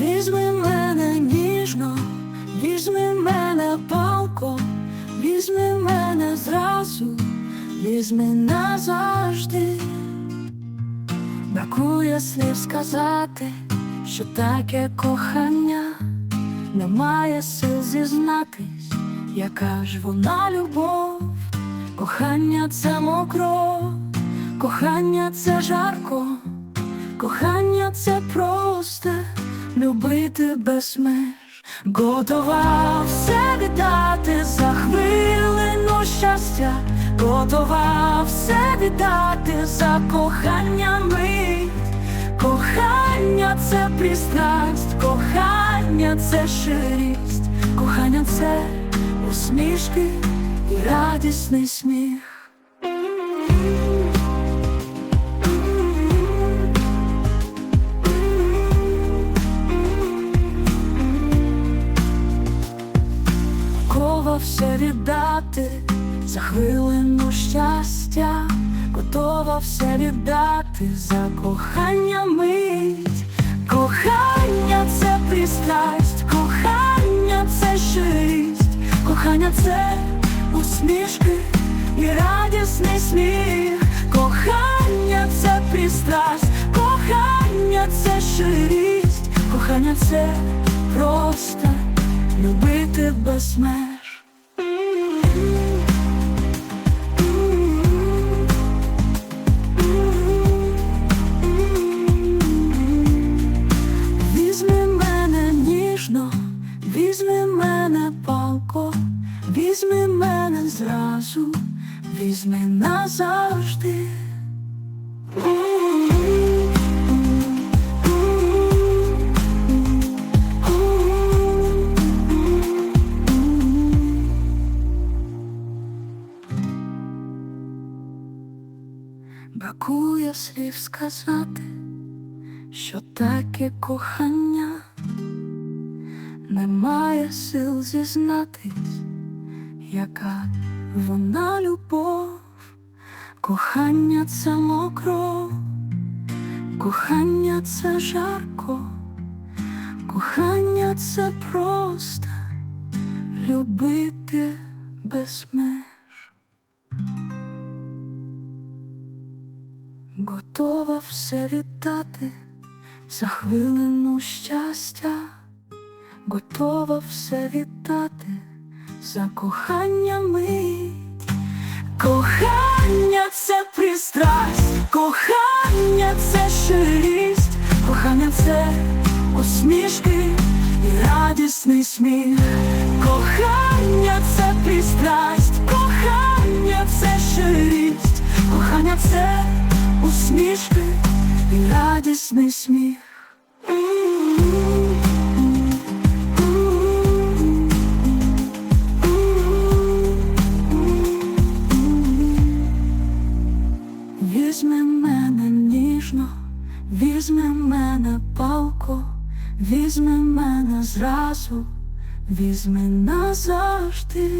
Візьми мене ніжно, візьми мене палко, візьми мене зразу, візьми назавжди. Бракує слів сказати, що таке кохання, немає сил зізнатись, яка ж вона любов, кохання це мокро, кохання це жарко, любити без меж, готова все віддати за хвилину щастя, готова все віддати за кохання мить. Кохання це пристрасть, кохання це щирість, кохання це усмішки і радісний сміх. Все віддати за хвилину щастя, готова все віддати за кохання мить. Кохання це пристрасть, кохання це щирість, кохання це усмішки і радісний сміх. Кохання це пристрасть, кохання це щирість, кохання це просто любити без меж. Палко, візьми мене зразу, візьми назавжди. Бракує слів сказати, що таке кохання, сил зізнатись, яка вона любов, кохання це мокро, кохання це жарко, кохання це просто любити без меж. Готова все віддати за хвилину щастя, готова все віддати за кохання мить. Кохання це пристрасть, кохання це щирість, кохання це усмішки і радісний сміх. Кохання це пристрасть, кохання це щирість, кохання це усмішки і радісний сміх. Мене палко, візьми мене зразу, візьми назавжди.